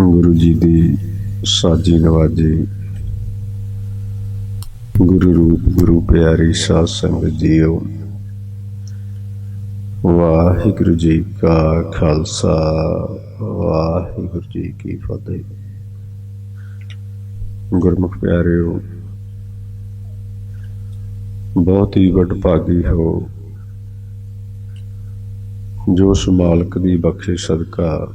ਗੁਰੂ ਜੀ ਦੀ ਸਾਜੀ ਨਵਾਜੀ, ਗੁਰੂ ਰੂਪ, ਗੁਰੂ ਪਿਆਰੀ ਸਾਧ ਸੰਗਤ ਜੀਓ। ਵਾਹਿਗੁਰੂ ਜੀ ਕਾ ਖਾਲਸਾ, ਵਾਹਿਗੁਰੂ ਜੀ ਕੀ ਫਤਿਹ। ਗੁਰਮੁਖ ਪਿਆਰਿਓ, ਬਹੁਤ ਹੀ ਵਡਭਾਗੀ ਹੋ। ਜੋ ਉਸ ਮਾਲਕ ਦੀ ਬਖਸ਼ਿਸ਼ ਸਦਕਾ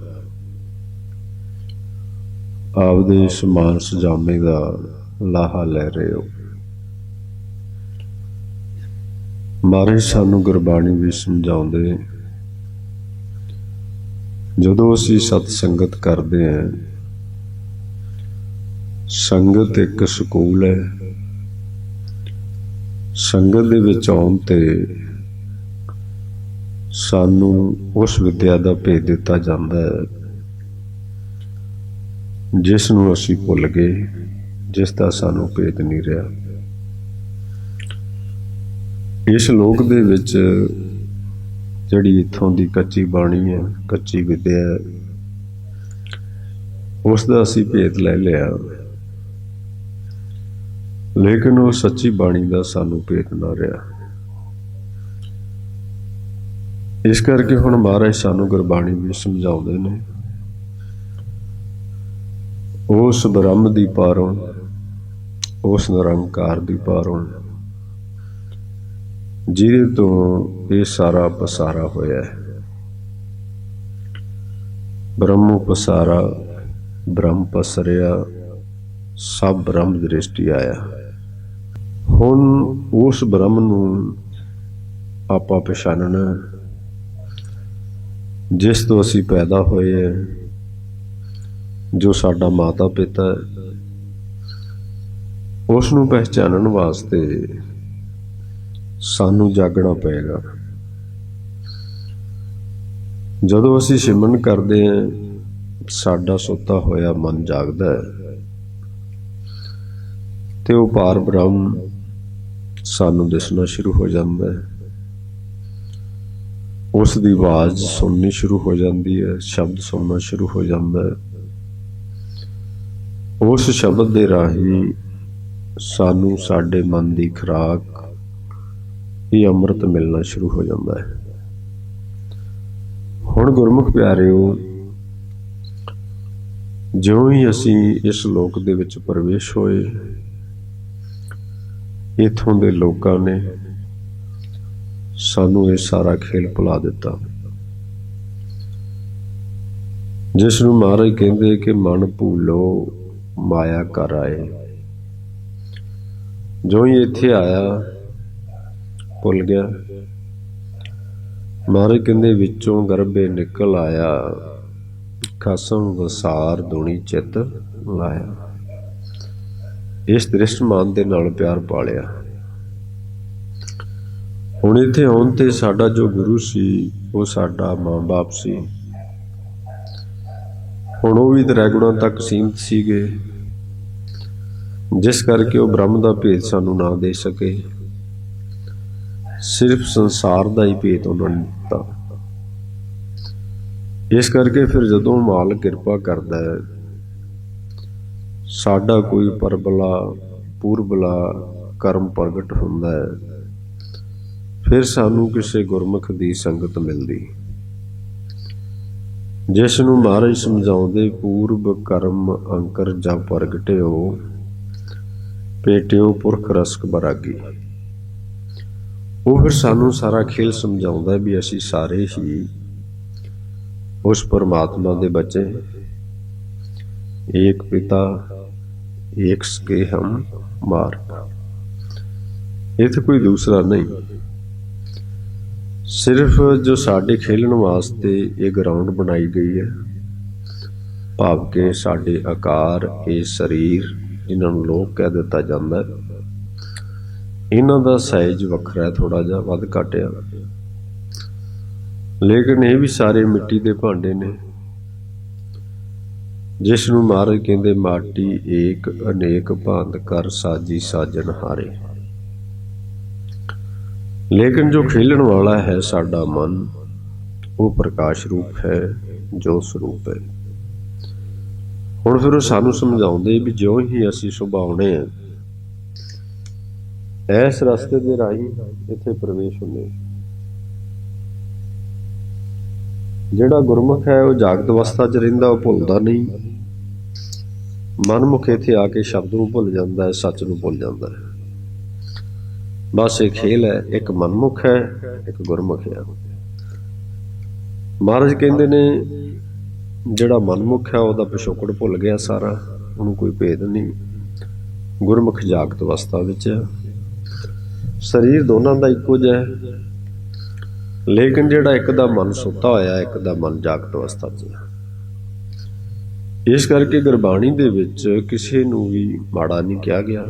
ਆਪਦੇ ਸਮਾਨ ਸਜਾਮੇ ਦਾ ਲਾਹਾ ਲੈ ਰਹੇ ਹੋ। ਮਹਾਰਾਜ ਸਾਨੂੰ ਗੁਰਬਾਣੀ ਵੀ ਸਮਝਾਉਂਦੇ ਜਦੋਂ ਅਸੀਂ ਸਤ ਸੰਗਤ ਕਰਦੇ ਹਾਂ ਸੰਗਤ ਇੱਕ ਸਕੂਲ ਹੈ। ਸੰਗਤ ਦੇ ਵਿੱਚ ਆਉਣ ਤੇ ਸਾਨੂੰ ਉਸ ਵਿਦਿਆ ਦਾ ਭੇਜ ਦਿੱਤਾ ਜਾਂਦਾ ਹੈ। ਜਿਸ ਨੂੰ ਅਸੀਂ ਭੁੱਲ ਗਏ, ਜਿਸ ਦਾ ਸਾਨੂੰ ਭੇਦ ਨਹੀਂ ਰਿਹਾ। ਇਸ ਲੋਕ ਦੇ ਵਿੱਚ ਜਿਹੜੀ ਇਥੋਂ ਦੀ ਕੱਚੀ ਬਾਣੀ ਹੈ, ਕੱਚੀ ਵਿਦਿਆ ਹੈ, ਉਸ ਦਾ ਅਸੀਂ ਭੇਦ ਲੈ ਲਿਆ। ਲੇਕਿਨ ਉਹ ਸੱਚੀ ਬਾਣੀ ਦਾ ਸਾਨੂੰ ਭੇਦ ਨਾ ਰਿਹਾ। ਇਸ ਕਰਕੇ ਹੁਣ ਮਹਾਰਾਜ ਸਾਨੂੰ ਗੁਰਬਾਣੀ ਵੀ ਸਮਝਾਉਂਦੇ ਨੇ। ਉਸ ਬ੍ਰਹਮ ਦੀ ਪਾਰੋਂ, ਉਸ ਨਿਰੰਕਾਰ ਦੀ ਪਾਰੋਂ, ਜਿਹਦੇ ਤੋਂ ਇਹ ਸਾਰਾ ਪਸਾਰਾ ਹੋਇਆ ਹੈ। ਬ੍ਰਹਮ ਪਸਾਰਾ, ਬ੍ਰਹਮ ਪਸਰਿਆ, ਸਭ ਬ੍ਰਹਮ ਦ੍ਰਿਸ਼ਟੀ ਆਇਆ। ਹੁਣ ਉਸ ਬ੍ਰਹਮ ਨੂੰ ਆਪਾਂ ਪਛਾਣਨਾ ਜਿਸ ਤੋਂ ਅਸੀਂ ਪੈਦਾ ਹੋਏ ਹਾਂ ਜੋ ਸਾਡਾ ਮਾਤਾ ਪਿਤਾ ਹੈ ਉਸ ਨੂੰ ਪਹਿਚਾਨਣ ਵਾਸਤੇ ਸਾਨੂੰ ਜਾਗਣਾ ਪਏਗਾ। ਜਦੋਂ ਅਸੀਂ ਸਿਮਰਨ ਕਰਦੇ ਹਾਂ, ਸਾਡਾ ਸੁੱਤਾ ਹੋਇਆ ਮਨ ਜਾਗਦਾ ਹੈ ਤੇ ਉਹ ਪਾਰ ਬ੍ਰਹਮ ਸਾਨੂੰ ਦਿਸਣਾ ਸ਼ੁਰੂ ਹੋ ਜਾਂਦਾ ਹੈ। ਉਸ ਦੀ ਆਵਾਜ਼ ਸੁਣਨੀ ਸ਼ੁਰੂ ਹੋ ਜਾਂਦੀ ਹੈ, ਸ਼ਬਦ ਸੁਣਨਾ ਸ਼ੁਰੂ ਹੋ ਜਾਂਦਾ ਹੈ। ਉਸ ਸ਼ਬਦ ਦੇ ਰਾਹੀਂ ਸਾਨੂੰ ਸਾਡੇ ਮਨ ਦੀ ਖੁਰਾਕ, ਇਹ ਅੰਮ੍ਰਿਤ ਮਿਲਣਾ ਸ਼ੁਰੂ ਹੋ ਜਾਂਦਾ ਹੈ। ਹੁਣ ਗੁਰਮੁਖ ਪਿਆਰਿਓ, ਜਿਉਂ ਹੀ ਅਸੀਂ ਇਸ ਲੋਕ ਦੇ ਵਿੱਚ ਪ੍ਰਵੇਸ਼ ਹੋਏ, ਇਥੋਂ ਦੇ ਲੋਕਾਂ ਨੇ ਸਾਨੂੰ ਇਹ ਸਾਰਾ ਖੇਲ ਭੁਲਾ ਦਿੱਤਾ। ਜਿਸ ਨੂੰ ਮਹਾਰਾਜ ਕਹਿੰਦੇ ਕਿ ਮਨ ਭੂਲੋ ਮਾਇਆ ਕਰ ਆਏ। ਜੋ ਹੀ ਇੱਥੇ ਆਇਆ, ਭੁੱਲ ਗਿਆ। ਮਹਾਰਾਜ ਕਹਿੰਦੇ, ਵਿੱਚੋਂ ਗਰਭੇ ਨਿਕਲ ਆਇਆ। ਖਸਮ ਵਸਾਰ ਦੁਣੀ ਚਿੱਤ ਲਾਇਆ। ਇਸ ਦ੍ਰਿਸ਼ਟਮਾਨ ਦੇ ਨਾਲ ਪਿਆਰ ਪਾਲਿਆ। ਹੁਣ ਇੱਥੇ ਆਉਣ ਤੇ ਸਾਡਾ ਜੋ ਗੁਰੂ ਸੀ, ਉਹ ਸਾਡਾ ਮਾਂ-ਬਾਪ ਸੀ। ਹੁਣ ਉਹ ਵੀ ਦਰਗੁਣਾਂ ਤੱਕ ਸੀਮਤ ਸੀਗੇ। ਜਿਸ ਕਰਕੇ ਉਹ ਬ੍ਰਹਮ ਦਾ ਭੇਦ ਸਾਨੂੰ ਨਾ ਦੇ ਸਕੇ। ਸਿਰਫ ਸੰਸਾਰ ਦਾ ਹੀ ਭੇਦ ਉਹਨਾਂ ਨੇ ਦਿੱਤਾ। ਇਸ ਕਰਕੇ ਫਿਰ ਜਦੋਂ ਮਾਲ ਕਿਰਪਾ ਕਰਦਾ ਹੈ, ਸਾਡਾ ਕੋਈ ਪਰਬਲਾ, ਪੂਰਬਲਾ, ਕਰਮ ਪ੍ਰਗਟ ਹੁੰਦਾ ਹੈ, ਫਿਰ ਸਾਨੂੰ ਕਿਸੇ ਗੁਰਮੁਖ ਦੀ ਸੰਗਤ ਮਿਲਦੀ। ਜਿਸ ਨੂੰ ਮਹਾਰਾਜ ਸਮਝਾਉਂਦੇ, ਪੂਰਬ ਕਰਮ ਅੰਕਰ ਜਾਂ ਪ੍ਰਗਟਿਓ ਪੇਟਿਓ ਪੁਰਖ ਰਸਕ ਬਰਾਗੀ। ਉਹ ਫਿਰ ਸਾਨੂੰ ਸਾਰਾ ਖੇਲ ਸਮਝਾਉਂਦਾ ਵੀ ਅਸੀਂ ਸਾਰੇ ਹੀ ਉਸ ਪਰਮਾਤਮਾ ਦੇ ਬੱਚੇ ਇੱਕ ਪਿਤਾ ਇੱਕ ਸਕੇ ਹਮ ਮਾਰਗ। ਇਹ ਕੋਈ ਦੂਸਰਾ ਨਹੀਂ। ਸਿਰਫ ਜੋ ਸਾਡੇ ਖੇਲਣ ਵਾਸਤੇ ਇਹ ਗਰਾਊਂਡ ਬਣਾਈ ਗਈ ਹੈ, ਭਾਵ ਕਿ ਸਾਡੇ ਆਕਾਰ, ਇਹ ਸਰੀਰ ਜਿਨ੍ਹਾਂ ਨੂੰ ਲੋਕ ਕਹਿ ਦਿੱਤਾ ਜਾਂਦਾ ਹੈ। ਇਹਨਾਂ ਦਾ ਸਾਈਜ਼ ਵੱਖਰਾ ਹੈ ਥੋੜਾ ਜਿਹਾ ਵੱਧ ਘਟਿਆ ਲੇਕਿਨ ਇਹ ਵੀ ਸਾਰੇ ਮਿੱਟੀ ਦੇ ਭਾਂਡੇ ਨੇ। ਜਿਸ ਨੂੰ ਮਹਾਰਾਜ ਕਹਿੰਦੇ ਮਾਟੀ ਏਕ ਅਨੇਕ ਭਾਂਤ ਕਰ ਸਾਜੀ ਸਾਜਣ ਹਾਰੇ। ਲੇਕਿਨ ਜੋ ਖੇਲਣ ਵਾਲਾ ਹੈ ਸਾਡਾ ਮਨ, ਉਹ ਪ੍ਰਕਾਸ਼ ਰੂਪ ਹੈ, ਜੋ ਸਰੂਪ ਹੈ। ਹੁਣ ਫਿਰ ਉਹ ਸਾਨੂੰ ਸਮਝਾਉਂਦੇ ਵੀ ਜਿਉਂ ਹੀ ਅਸੀਂ ਸੁਭਾਉਣੇ ਆ। ਇਸ ਰਸਤੇ ਦੇ ਰਾਹੀਂ ਇੱਥੇ ਪ੍ਰਵੇਸ਼ ਹੁੰਦੇ ਜਿਹੜਾ ਗੁਰਮੁਖ ਹੈ, ਉਹ ਜਾਗਤ ਅਵਸਥਾ 'ਚ ਰਹਿੰਦਾ, ਉਹ ਭੁੱਲਦਾ ਨਹੀਂ। ਮਨਮੁਖ ਇੱਥੇ ਆ ਕੇ ਸ਼ਬਦ ਨੂੰ ਭੁੱਲ ਜਾਂਦਾ ਹੈ, ਸੱਚ ਨੂੰ ਭੁੱਲ ਜਾਂਦਾ ਹੈ। ਬਸ ਇਹ ਖੇਲ ਹੈ, ਇੱਕ ਮਨਮੁਖ ਹੈ, ਇੱਕ ਗੁਰਮੁਖ ਹੈ। ਮਹਾਰਾਜ ਕਹਿੰਦੇ ਨੇ ਜਿਹੜਾ ਮਨਮੁਖ ਹੈ, ਉਹਦਾ ਪਿਛੋਕੜ ਭੁੱਲ ਗਿਆ ਸਾਰਾ। ਉਹਨੂੰ ਕੋਈ ਭੇਦ ਨਹੀਂ। ਗੁਰਮੁਖ ਜਾਗਤ ਅਵਸਥਾ ਵਿੱਚ ਹੈ। ਸਰੀਰ ਦੋਨਾਂ ਦਾ ਇੱਕੋ ਜਿਹਾ ਹੈ। ਲੇਕਿਨ ਜਿਹੜਾ ਇੱਕ ਦਾ ਮਨ ਸੁੱਤਾ ਹੋਇਆ, ਇੱਕ ਦਾ ਮਨ ਜਾਗਤ ਅਵਸਥਾ 'ਚ ਹੈ। ਇਸ ਕਰਕੇ ਗੁਰਬਾਣੀ ਦੇ ਵਿੱਚ ਕਿਸੇ ਨੂੰ ਵੀ ਮਾੜਾ ਨਹੀਂ ਕਿਹਾ ਗਿਆ।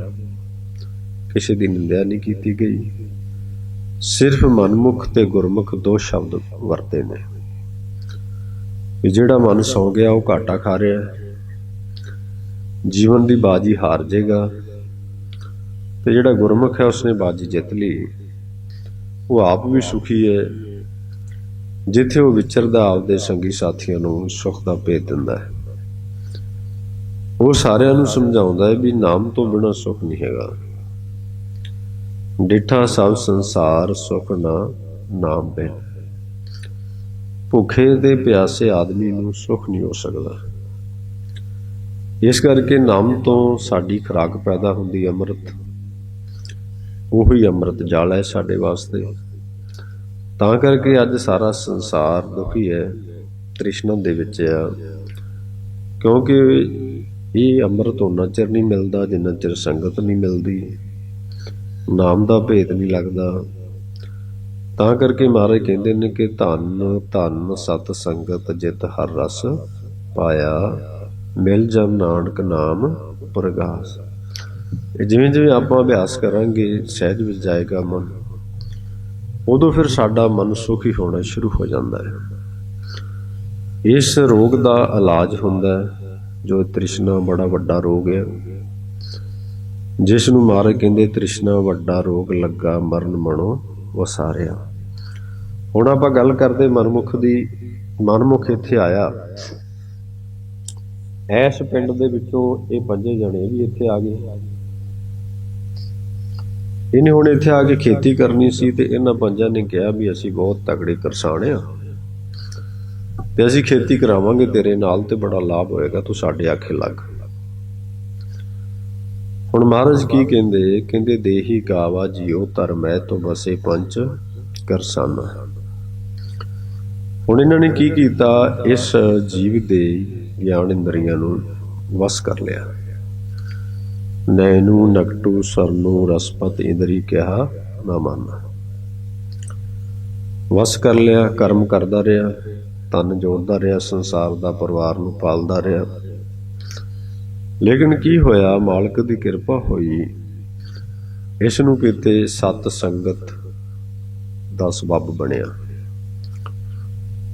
ਕਿਸੇ ਦੀ ਨਿੰਦਿਆ ਨਹੀਂ ਕੀਤੀ ਗਈ। ਸਿਰਫ ਮਨਮੁਖ ਤੇ ਗੁਰਮੁਖ ਦੋ ਸ਼ਬਦ ਵਰਤੇ ਨੇ। ਵੀ ਜਿਹੜਾ ਮਨ ਸੌ ਗਿਆ, ਉਹ ਘਾਟਾ ਖਾ ਰਿਹਾ ਜੀਵਨ ਦੀ ਬਾਜੀ ਹਾਰ ਜਾਏਗਾ। ਤੇ ਜਿਹੜਾ ਗੁਰਮੁਖ ਹੈ, ਉਸਨੇ ਬਾਜੀ ਜਿੱਤ ਲਈ। ਉਹ ਆਪ ਵੀ ਸੁਖੀ ਹੈ, ਜਿੱਥੇ ਉਹ ਵਿਚਰਦਾ, ਆਪਦੇ ਸੰਗੀ ਸਾਥੀਆਂ ਨੂੰ ਸੁਖ ਦਾ ਭੇਦ ਦਿੰਦਾ ਹੈ। ਉਹ ਸਾਰਿਆਂ ਨੂੰ ਸਮਝਾਉਂਦਾ ਹੈ ਵੀ ਨਾਮ ਤੋਂ ਬਿਨਾਂ ਸੁਖ ਨਹੀਂ ਹੈਗਾ। ਡਿਠਾ ਸਭ ਸੰਸਾਰ ਸੁਖ ਨਾ ਨਾਮ ਬਿਨ। ਭੁੱਖੇ ਤੇ ਪਿਆਸੇ ਆਦਮੀ ਨੂੰ ਸੁਖ ਨਹੀਂ ਹੋ ਸਕਦਾ। ਇਸ ਕਰਕੇ ਨਾਮ ਤੋਂ ਸਾਡੀ ਖੁਰਾਕ ਪੈਦਾ ਹੁੰਦੀ ਅੰਮ੍ਰਿਤ। ਉਹੀ ਅੰਮ੍ਰਿਤ ਜਲ ਹੈ ਸਾਡੇ ਵਾਸਤੇ। ਤਾਂ ਕਰਕੇ ਅੱਜ ਸਾਰਾ ਸੰਸਾਰ ਦੁਖੀ ਹੈ, ਤ੍ਰਿਸ਼ਨਾ ਦੇ ਵਿੱਚ ਆ। ਕਿਉਂਕਿ ਇਹ ਅੰਮ੍ਰਿਤ ਉਹਨਾਂ ਚਿਰ ਨਹੀਂ ਮਿਲਦਾ ਜਿੰਨਾ ਚਿਰ ਸੰਗਤ ਨਹੀਂ ਮਿਲਦੀ। ਨਾਮ ਦਾ ਭੇਦ ਨਹੀਂ ਲੱਗਦਾ। ਤਾਂ ਕਰਕੇ ਮਹਾਰਾਜ ਕਹਿੰਦੇ ਨੇ ਕਿ ਧੰਨ ਧੰਨ ਸਤ ਸੰਗਤ ਜਿਤ ਹਰ ਰਸ ਪਾਇਆ, ਮਿਲ ਜਨ ਨਾਨਕ ਨਾਮ ਪ੍ਰਗਾਸ। ਜਿਵੇਂ ਜਿਵੇਂ ਆਪਾਂ ਅਭਿਆਸ ਕਰਾਂਗੇ, ਸਹਿਜ ਵਿੱਚ ਜਾਏਗਾ ਮਨ, ਉਦੋਂ ਫਿਰ ਸਾਡਾ ਮਨ ਸੁਖੀ ਹੋਣਾ ਸ਼ੁਰੂ ਹੋ ਜਾਂਦਾ ਹੈ। ਇਸ ਰੋਗ ਦਾ ਇਲਾਜ ਹੁੰਦਾ ਹੈ, ਜੋ ਤ੍ਰਿਸ਼ਨਾ ਬੜਾ ਵੱਡਾ ਰੋਗ ਹੈ। ਜਿਸ ਨੂੰ ਮਾਰੇ ਕਹਿੰਦੇ ਤ੍ਰਿਸ਼ਨਾ ਵੱਡਾ ਰੋਗ ਲੱਗਾ ਮਰਨ ਮਣੋ ਵਸਾਰਿਆ। ਹੁਣ ਆਪਾਂ ਗੱਲ ਕਰਦੇ ਮਨਮੁਖ ਦੀ, ਮਨਮੁਖ ਇੱਥੇ ਆਇਆ। ਐਸ ਪਿੰਡ ਦੇ ਵਿੱਚੋਂ ਇਹ ਪੰਜੇ ਜਣੇ ਵੀ ਇੱਥੇ ਆ ਗਏ। ਇਹਨੇ ਹੁਣ ਇੱਥੇ ਆ ਕੇ ਖੇਤੀ ਕਰਨੀ ਸੀ ਤੇ ਇਹਨਾਂ ਪੰਜਾਂ ਨੇ ਕਿਹਾ ਵੀ ਅਸੀਂ ਬਹੁਤ ਤਕੜੇ ਕਿਸਾਨ ਆ ਤੇ ਅਸੀਂ ਖੇਤੀ ਕਰਾਵਾਂਗੇ ਤੇਰੇ ਨਾਲ ਤੇ ਬੜਾ ਲਾਭ ਹੋਏਗਾ, ਤੂੰ ਸਾਡੇ ਆਖੇ ਲੱਗ। ਹੁਣ ਮਹਾਰਾਜ ਕੀ ਕਹਿੰਦੇ? ਕਹਿੰਦੇ, ਦੇਹੀ ਗਾਵਾ ਜਿਉ ਧਰਮੈ ਤੋਂ ਬਸੇ ਪੰਚ ਕਰਸਾਨਾ। ਹੁਣ ਇਹਨਾਂ ਨੇ ਕੀ ਕੀਤਾ? ਇਸ ਜੀਵ ਦੇ ਗਿਆਨ ਇੰਦਰੀਆਂ ਨੂੰ ਵਸ ਕਰ ਲਿਆ। ਨੈਨੂ, ਨਕਟੂ, ਸਰਨੂ, ਰਸਪਤ ਇੰਦਰੀ ਕਿਹਾ ਨਾ ਮੰਨ। ਵਸ ਕਰ ਲਿਆ, ਕਰਮ ਕਰਦਾ ਰਿਹਾ, ਤਨ ਜੋੜਦਾ ਰਿਹਾ, ਸੰਸਾਰ ਦਾ ਪਰਿਵਾਰ ਨੂੰ ਪਾਲਦਾ ਰਿਹਾ। ਲੇਕਿਨ ਕੀ ਹੋਇਆ? ਮਾਲਕ ਦੀ ਕਿਰਪਾ ਹੋਈ। ਇਸ ਨੂੰ ਕਿਤੇ ਸਤ ਸੰਗਤ ਦਾ ਸਬਬ ਬਣਿਆ।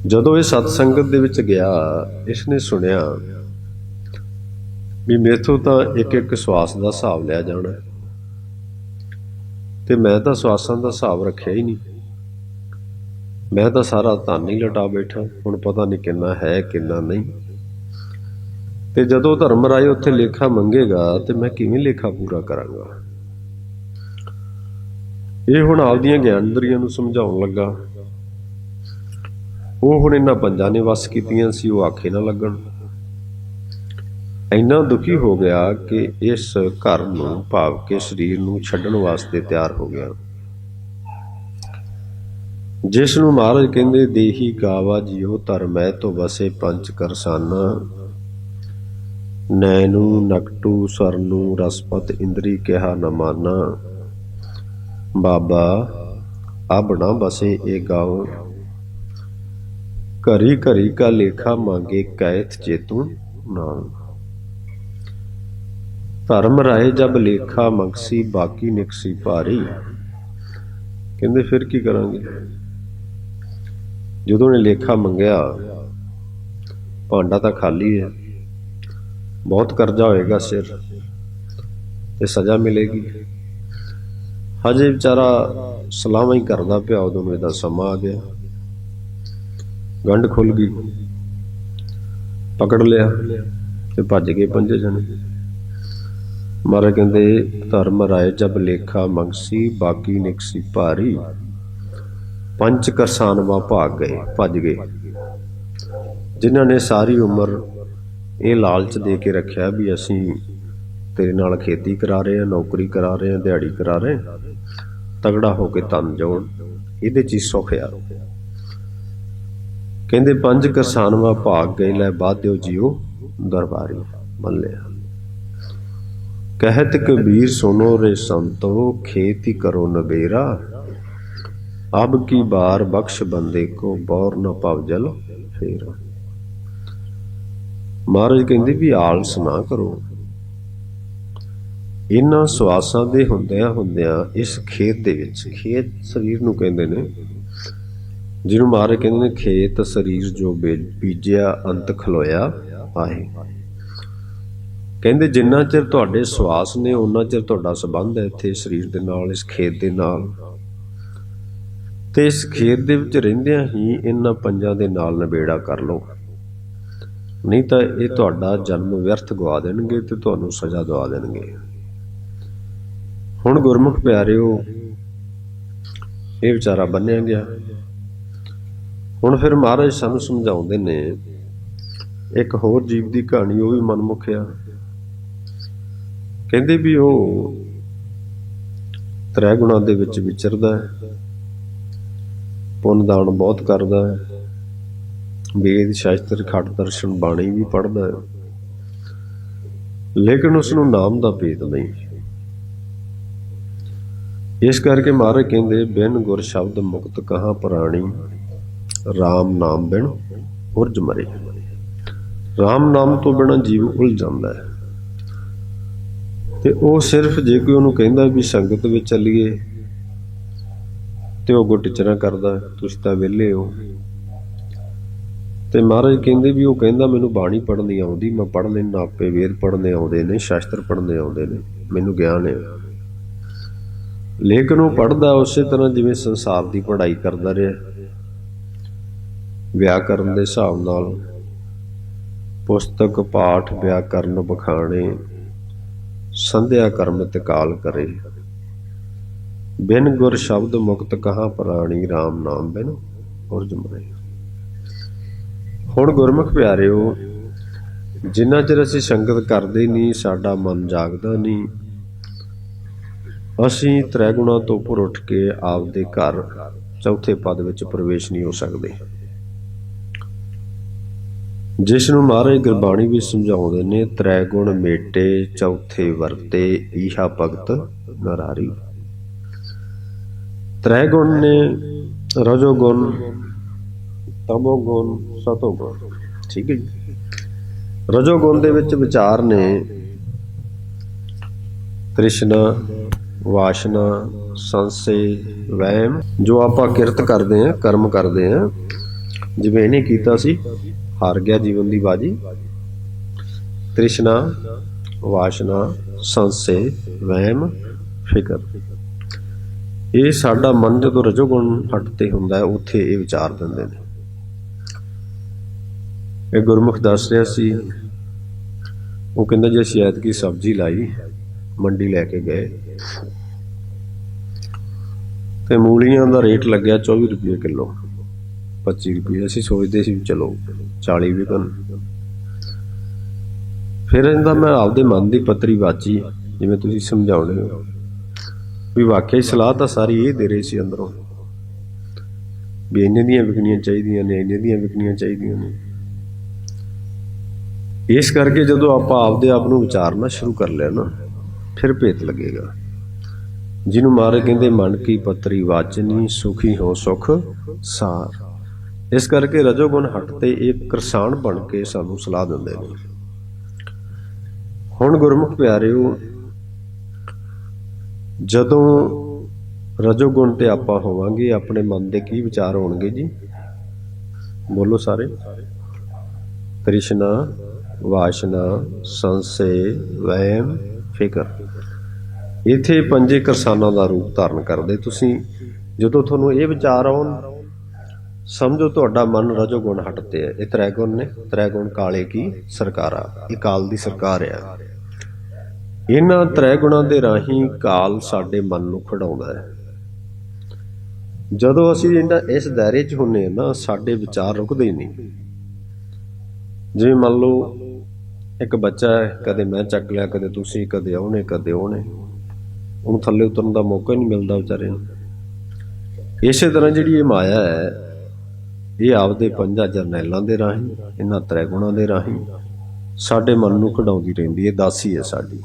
ਜਦੋਂ ਇਹ ਸਤ ਸੰਗਤ ਦੇ ਵਿੱਚ ਗਿਆ ਇਸ ਨੇ ਸੁਣਿਆ ਵੀ ਮੇਥੋਂ ਤਾਂ ਇੱਕ ਇੱਕ ਸਵਾਸ ਦਾ ਹਿਸਾਬ ਲਿਆ ਜਾਣਾ ਹੈ। ਤੇ ਮੈਂ ਤਾਂ ਸਵਾਸਾਂ ਦਾ ਹਿਸਾਬ ਰੱਖਿਆ ਹੀ ਨਹੀਂ। ਮੈਂ ਤਾਂ ਸਾਰਾ ਧਨ ਹੀ ਲਟਾ ਬੈਠਾ, ਹੁਣ ਪਤਾ ਨਹੀਂ ਕਿੰਨਾ ਹੈ, ਕਿੰਨਾ ਨਹੀਂ। ਤੇ ਜਦੋਂ ਧਰਮ ਰਾਏ ਉੱਥੇ ਲੇਖਾ ਮੰਗੇਗਾ, ਤੇ ਮੈਂ ਕਿਵੇਂ ਲੇਖਾ ਪੂਰਾ ਕਰਾਂਗਾ? ਇਹ ਹੁਣ ਆਪਦੀਆਂ ਗਿਆਨਦਰੀਆਂ ਨੂੰ ਸਮਝਾਉਣ ਲੱਗਾ। ਉਹ ਹੁਣ ਇਹਨਾਂ ਪੰਜਾਂ ਨੇ ਵਸ ਕੀਤੀਆਂ ਸੀ, ਉਹ ਆਖੇ ਨਾ ਲੱਗਣ। ਇੰਨਾ ਦੁਖੀ ਹੋ ਗਿਆ ਕਿ ਇਸ ਘਰ ਨੂੰ ਭਾਵ ਕੇ ਸਰੀਰ ਨੂੰ ਛੱਡਣ ਵਾਸਤੇ ਤਿਆਰ ਹੋ ਗਿਆ। ਜਿਸ ਨੂੰ ਮਹਾਰਾਜ ਕਹਿੰਦੇ, ਦੇਹੀ ਗਾਵਾ ਜਿਉ ਧਰਮੈ ਤੋਂ ਵਸੇ ਪੰਜ ਕਰਸਾਨਾ ਨੈਨੂ ਨਕਟੂ, ਸਰਨੂ, ਰਸਪਤ ਇੰਦਰੀ ਕਿਹਾ ਨਮਾਨਾ ਬਾਬਾ ਅਬ ਨਾ ਬਸੇ ਇਹ ਗਾਉ ਘਰੀ ਘਰੀ ਕਾ ਲੇਖਾ ਮੰਗੇ ਕੈਤ ਚੇਤੂ ਨਾਮ। ਧਰਮ ਰਾਏ ਜਬ ਲੇਖਾ ਮੰਗਸੀ, ਬਾਕੀ ਨਿਕਸੀ ਭਾਰੀ। ਕਹਿੰਦੇ ਫਿਰ ਕੀ ਕਰਾਂਗੇ? ਜਦੋਂ ਨੇ ਲੇਖਾ ਮੰਗਿਆ, ਭਾਂਡਾ ਤਾਂ ਖਾਲੀ ਹੈ। ਬਹੁਤ ਕਰਜ਼ਾ ਹੋਏਗਾ ਸਿਰ। ਤੇ ਸਜ਼ਾ ਮਿਲੇਗੀ। ਹਜੇ ਵਿਚਾਰਾ ਸਲਾਮਾਂ ਹੀ ਕਰਦਾ ਪਿਆ, ਉਦੋਂ ਮੇਰਾ ਸਮਾਂ ਆ ਗਿਆ। ਗੰਢ ਖੁੱਲ ਗਈ। ਪਕੜ ਲਿਆ ਤੇ ਭੱਜ ਗਏ ਪੰਜੇ ਜਣੇ। ਮਹਾਰਾਜ ਕਹਿੰਦੇ, ਧਰਮ ਰਾਏ ਜਬ ਲੇਖਾ ਮੰਗਸੀ, ਬਾਕੀ ਨਿਕਸੀ ਭਾਰੀ। ਪੰਜ ਕਰਸਾਨਵਾ ਭਾਗ ਗਏ, ਭੱਜ ਗਏ। ਜਿਨ੍ਹਾਂ ਨੇ ਸਾਰੀ ਉਮਰ ਇਹ ਲਾਲਚ ਦੇ ਕੇ ਰੱਖਿਆ ਵੀ ਅਸੀਂ ਤੇਰੇ ਨਾਲ ਖੇਤੀ ਕਰਾ ਰਹੇ ਹਾਂ, ਨੌਕਰੀ ਕਰਾ ਰਹੇ ਹਾਂ, ਦਿਹਾੜੀ ਕਰਾ ਰਹੇ ਤਗੜਾ ਹੋ ਕੇ ਤਨ ਜੋੜ। ਇਹਦੇ ਚ ਹੀ ਸੁੱਖ ਆ। ਕਹਿੰਦੇ, ਪੰਜ ਕਰਸਾਨਵਾ ਭਾਗ ਗਏ, ਲੈ ਬਾਧਿਓ ਜੀਓ ਦਰਬਾਰੀ। ਮੰਨ ਕਹਿਤ ਕਬੀਰ ਸੁਨੋ ਰੇ ਸੰਤੋ, ਖੇਤੀ ਕਰੋ ਨਬੇਰਾ ਅਬ ਕੀ ਬਾਰ ਬਖਸ਼ ਬੰਦੇ ਕੋ, ਬੌਰ ਨ ਪਵ ਜਲ ਫੇਰ। ਮਹਾਰਾਜ ਕਹਿੰਦੇ ਵੀ ਆਲਸ ਨਾ ਕਰੋ। ਇਹਨਾਂ ਸਵਾਸਾਂ ਦੇ ਹੁੰਦਿਆਂ ਹੁੰਦਿਆਂ ਇਸ ਖੇਤ ਦੇ ਵਿੱਚ, ਖੇਤ ਸਰੀਰ ਨੂੰ ਕਹਿੰਦੇ ਨੇ ਜਿਹਨੂੰ ਮਹਾਰਾਜ ਕਹਿੰਦੇ ਨੇ ਖੇਤ ਸਰੀਰ ਜੋ ਬੀ- ਬੀਜਿਆ, ਅੰਤ ਖਲੋਇਆ ਆਏ ਕਹਿੰਦੇ ਜਿੰਨਾ ਚਿਰ ਤੁਹਾਡੇ ਸਵਾਸ ਨੇ ਉਹਨਾਂ ਚਿਰ ਤੁਹਾਡਾ ਸਬੰਧ ਹੈ ਇੱਥੇ ਸਰੀਰ ਦੇ ਨਾਲ, ਇਸ ਖੇਤ ਦੇ ਨਾਲ। ਤੇ ਇਸ ਖੇਤ ਦੇ ਵਿੱਚ ਰਹਿੰਦਿਆਂ ਹੀ ਇਹਨਾਂ ਪੰਜਾਂ ਦੇ ਨਾਲ ਨਿਬੇੜਾ ਕਰ ਲਓ। ਨਹੀਂ ਤਾਂ ਇਹ ਤੁਹਾਡਾ ਜਨਮ ਵਿਅਰਥ ਗਵਾ ਦੇਣਗੇ ਤੇ ਤੁਹਾਨੂੰ ਸਜ਼ਾ ਦਵਾ ਦੇਣਗੇ। ਹੁਣ ਗੁਰਮੁਖ ਪਿਆਰਿਓ, ਇਹ ਵਿਚਾਰਾ ਬੰਨਿਆ ਗਿਆ। ਹੁਣ ਫਿਰ ਮਹਾਰਾਜ ਸਾਨੂੰ ਸਮਝਾਉਂਦੇ ਨੇ, ਇੱਕ ਹੋਰ ਜੀਵ ਦੀ ਕਹਾਣੀ, ਉਹ ਵੀ ਮਨਮੁਖਿਆ ਕਹਿੰਦੇ ਵੀ ਉਹ ਤ੍ਰੈ ਗੁਣਾਂ ਦੇ ਵਿੱਚ ਵਿਚਰਦਾ ਹੈ, ਪੁੰਨ ਦਾਨ ਬਹੁਤ ਕਰਦਾ ਹੈ, ਵੇਦ, ਸ਼ਾਸਤਰ ਖੱਟ ਦਰਸ਼ਨ, ਬਾਣੀ ਵੀ ਪੜ੍ਹਦਾ ਹੈ, ਲੇਕਿਨ ਉਸ ਨੂੰ ਨਾਮ ਦਾ ਭੇਦ ਨਹੀਂ। ਇਸ ਕਰਕੇ ਮਹਾਰਾਜ ਕਹਿੰਦੇ, ਬਿਨ ਗੁਰ ਸ਼ਬਦ ਮੁਕਤ ਕਹਾ ਪ੍ਰਾਣੀ? RAM ਨਾਮ ਬਿਨ ਉਰਜ ਮਰੇ। RAM ਨਾਮ ਤੋਂ ਬਿਨਾ ਜੀਵ ਉਲ ਜਾਂਦਾ ਹੈ। ਤੇ ਉਹ ਸਿਰਫ ਜੇ ਕੋਈ ਉਹਨੂੰ ਕਹਿੰਦਾ ਵੀ ਸੰਗਤ ਵਿੱਚ ਚੱਲੀਏ ਤੇ ਉਹ ਗੁੱਟਚਰਾ ਕਰਦਾ, ਤੁਸੀਂ ਤਾਂ ਵਿਹਲੇ ਹੋ। ਤੇ ਮਹਾਰਾਜ ਕਹਿੰਦੇ ਵੀ ਉਹ ਕਹਿੰਦਾ, ਮੈਨੂੰ ਬਾਣੀ ਪੜ੍ਹਨੀ ਆਉਂਦੀ, ਮੈਂ ਪੜ੍ਹ ਲੈਣਾ ਆਪੇ ਵੇਦ ਪੜ੍ਹਨੇ ਆਉਂਦੇ ਨੇ, ਸ਼ਾਸਤਰ ਪੜ੍ਹਨੇ ਆਉਂਦੇ ਨੇ, ਮੈਨੂੰ ਗਿਆਨ ਹੈ। ਲੇਕਿਨ ਉਹ ਪੜ੍ਹਦਾ ਉਸੇ ਤਰ੍ਹਾਂ ਜਿਵੇਂ ਸੰਸਾਰ ਦੀ ਪੜ੍ਹਾਈ ਕਰਦਾ ਰਿਹਾ। ਵਿਆਕਰਨ ਦੇ ਹਿਸਾਬ ਨਾਲ ਪੁਸਤਕ, ਪਾਠ, ਵਿਆਕਰਨ ਬਖਾਣੇ ਸੰਧਿਆ, ਕਰਮ ਤੇ ਕਰੇ। ਬਿਨ ਗੁਰ ਸ਼ਬਦ ਮੁਕਤ ਕਹਾ ਪ੍ਰਾਣੀ RAM ਨਾਮ ਬਿਨ ਉਰਜ ਮਰੇ। ਹੁਣ ਗੁਰਮੁਖ ਪਿਆਰਿਓ, ਜਿੰਨਾ ਚਿਰ ਅਸੀਂ ਸੰਗਤ ਕਰਦੇ ਨਹੀਂ, ਸਾਡਾ ਮਨ ਜਾਗਦਾ ਨਹੀਂ, ਅਸੀਂ ਤ੍ਰੈਗੁਣਾ ਤੋਂ ਉੱਪਰ ਉੱਠ ਕੇ ਆਪਦੇ ਘਰ ਚੌਥੇ ਪਦ ਵਿੱਚ ਪ੍ਰਵੇਸ਼ ਨਹੀਂ ਹੋ ਸਕਦੇ। ਜਿਸ ਨੂੰ ਮਹਾਰਾਜ ਗੁਰਬਾਣੀ ਵੀ ਸਮਝਾਉਂਦੇ ਨੇ, ਤ੍ਰੈ ਗੁਣ ਮੇਟੇ, ਚੌਥੇ ਵਰਤੇ, ਈਹਾ ਭਗਤ ਨਰਾਰੀ। ਤ੍ਰੈ ਗੁਣ ਨੇ ਰਜੋ ਗੁਣ, ਤਮੋ ਗੁਣ, ਸਤੋ ਗੁਣ, ਠੀਕ ਹੈ ਜੀ। ਰਜੋ ਗੁਣ ਦੇ ਵਿੱਚ ਵਿਚਾਰ ਨੇ ਤ੍ਰਿਸ਼ਨਾ, ਵਾਸ਼ਨਾ, ਸੰਸੇ, ਵਹਿਮ, ਜੋ ਆਪਾਂ ਕਿਰਤ ਕਰਦੇ ਆ ਕਰਮ ਕਰਦੇ ਆ ਜਿਵੇਂ ਇਹਨੇ ਕੀਤਾ ਸੀ ਹਾਰ ਗਿਆ ਜੀਵਨ ਦੀ ਬਾਜੀ। ਤ੍ਰਿਸ਼ਨਾ, ਵਾਸ਼ਨਾ, ਸੰਸੇ, ਵਹਿਮ, ਫਿਕਰ। ਇਹ ਸਾਡਾ ਮਨ ਜਦੋਂ ਰਜੋਗੁਣ ਹੱਟ ਹੁੰਦਾ ਹੈ, ਉੱਥੇ ਇਹ ਵਿਚਾਰ ਦਿੰਦੇ ਨੇ। ਇਹ ਗੁਰਮੁਖ ਦੱਸ ਰਿਹਾ ਸੀ, ਉਹ ਕਹਿੰਦਾ ਜੇ ਅਸੀਂ ਐਤਕੀ ਸਬਜ਼ੀ ਲਾਈ, ਮੰਡੀ ਲੈ ਕੇ ਗਏ, ਤੇ ਮੂਲੀਆਂ ਦਾ ਰੇਟ ਲੱਗਿਆ 24 ਰੁਪਏ ਕਿਲੋ। 25 ਰੁਪਏ ਅਸੀਂ ਸੋਚਦੇ ਸੀ ਵੀ ਚਲੋ 40 ਵੀ ਬਣ ਫਿਰ ਇਹਦਾ ਮੈਂ ਆਪਦੇ ਮਨ ਦੀ ਪੱਤਰੀ ਵਾਚੀ, ਜਿਵੇਂ ਤੁਸੀਂ ਸਮਝਾਉਣੇ ਹੋ। ਵੀ ਵਾਕਿਆ ਸਲਾਹ ਤਾਂ ਸਾਰੀ ਇਹ ਦੇ ਰਹੇ ਸੀ ਅੰਦਰੋਂ ਵੀ ਇੰਨੇ ਦੀਆਂ ਵਿਕਣੀਆਂ ਚਾਹੀਦੀਆਂ ਨੇ, ਇੰਨੇ ਦੀਆਂ ਵਿਕਣੀਆਂ ਚਾਹੀਦੀਆਂ ਨੇ। ਇਸ ਕਰਕੇ ਜਦੋਂ ਆਪਾਂ ਆਪਦੇ ਆਪ ਨੂੰ ਵਿਚਾਰਨਾ ਸ਼ੁਰੂ ਕਰ ਲਿਆ ਨਾ, ਫਿਰ ਭੇਤ ਲੱਗੇਗਾ। ਜਿਹਨੂੰ ਮਾਰੇ ਕਹਿੰਦੇ, ਮਨ ਕੀ ਪੱਤਰੀ ਵਾਚਨੀ, ਸੁਖੀ ਹੋ ਸੁਖ ਸਾਰ। ਇਸ ਕਰਕੇ ਰਜੋਗੁਣ ਹਟ ਤੇ ਇੱਕ ਕਿਰਸਾਨ ਬਣ ਕੇ ਸਾਨੂੰ ਸਲਾਹ ਦਿੰਦੇ ਨੇ। ਹੁਣ ਗੁਰਮੁਖ ਪਿਆਰਿਓ, ਜਦੋਂ ਰਜੋਗੁਣ ਤੇ ਆਪਾਂ ਹੋਵਾਂਗੇ, ਆਪਣੇ ਮਨ ਦੇ ਕੀ ਵਿਚਾਰ ਹੋਣਗੇ ਜੀ? ਬੋਲੋ ਸਾਰੇ। ਤ੍ਰਿਸ਼ਨਾ ਵਾਸ਼ਨਾ, ਸੰਸੇ ਵਹਿਮ ਫਿਕਰ। ਇਥੇ ਪੰਜੇ ਕਰਸਾਨਾਂ ਦਾ ਰੂਪ ਧਾਰਨ ਕਰਦੇ ਤੁਸੀਂ। ਜਦੋਂ ਤੁਹਾਨੂੰ ਇਹ ਵਿਚਾਰ ਆਉਣ ਸਮਝੋ ਤੁਹਾਡਾ ਮਨ ਰਜੋ ਗੁਣ ਹਟਤੇ ਹੈ। ਇਹ ਤ੍ਰੈ ਗੁਣ ਨੇ। ਤ੍ਰੈ ਗੁਣ ਕਾਲੇ ਕੀ? ਸਰਕਾਰਾ। ਇਹ ਕਾਲ ਦੀ ਸਰਕਾਰ ਆ। ਇਹਨਾਂ ਤ੍ਰੈ ਗੁਣਾਂ ਦੇ ਰਾਹੀਂ ਕਾਲ ਸਾਡੇ ਮਨ ਨੂੰ ਖੜਾਉਂਦਾ ਹੈ। ਜਦੋਂ ਅਸੀਂ ਇਹਨਾਂ ਇਸ ਦਾਇਰੇ 'ਚ ਹੁੰਨੇ ਆ ਨਾ, ਸਾਡੇ ਵਿਚਾਰ ਰੁਕਦੇ ਹੀ ਨਹੀਂ। ਜਿਵੇਂ ਮੰਨ ਲਓ, ਇੱਕ ਬੱਚਾ ਹੈ, ਕਦੇ ਮੈਂ ਚੱਕ ਲਿਆ, ਕਦੇ ਤੁਸੀਂ, ਕਦੇ ਉਹਨੇ ਕਦੇ ਉਹਨੇ। ਉਹਨੂੰ ਥੱਲੇ ਉਤਰਨ ਦਾ ਮੌਕਾ ਹੀ ਨਹੀਂ ਮਿਲਦਾ ਵਿਚਾਰੇ ਨੂੰ। ਇਸੇ ਤਰ੍ਹਾਂ ਜਿਹੜੀ ਇਹ ਮਾਇਆ ਹੈ ਇਹ ਆਪਦੇ ਪੰਜਾਂ ਜਰਨੈਲਾਂ ਦੇ ਰਾਹੀਂ, ਇਹਨਾਂ ਤ੍ਰੈ ਗੁਣਾਂ ਦੇ ਰਾਹੀਂ ਸਾਡੇ ਮਨ ਨੂੰ ਖਡਾਉਂਦੀ ਰਹਿੰਦੀ ਹੈ, ਦਾਸੀ ਹੈ ਸਾਡੀ।